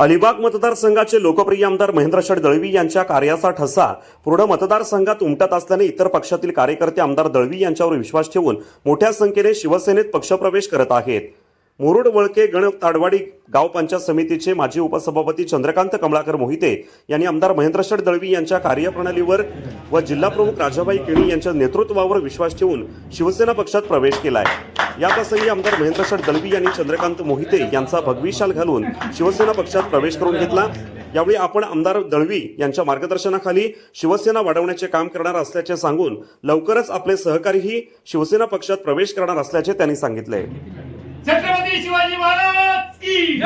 अलिबाग मतदारसंघाचे लोकप्रिय आमदार महेंद्र दळवी यांच्या कार्याचा ठसा पूर्ण मतदारसंघात उमटत असल्याने इतर पक्षातील कार्यकर्ते आमदार दळवी यांच्यावर विश्वास ठेवून मोठ्या संख्येने शिवसेनेत पक्षप्रवेश करत आहेत. मुरुड वळके गण ताडवाडी गाव पंचायत समितीचे माजी उपसभापती चंद्रकांत कमळाकर मोहिते यांनी आमदार महेंद्र दळवी यांच्या कार्यप्रणालीवर व जिल्हाप्रमुख राजाबाई केणी यांच्या नेतृत्वावर विश्वास ठेवून शिवसेना पक्षात प्रवेश केला आहे याप्रसंगी आमदार महेंद्र दलवी यांनी चंद्रकांत मोहिते यांचा भगवी शाल घालून शिवसेना पक्षात प्रवेश करून घेतला. यावेळी आपण आमदार दळवी यांच्या मार्गदर्शनाखाली शिवसेना वाढवण्याचे काम करणार असल्याचे सांगून लवकरच आपले सहकारीही शिवसेना पक्षात प्रवेश करणार असल्याचे त्यांनी सांगितले. छत्रपती शिवाजी महाराज की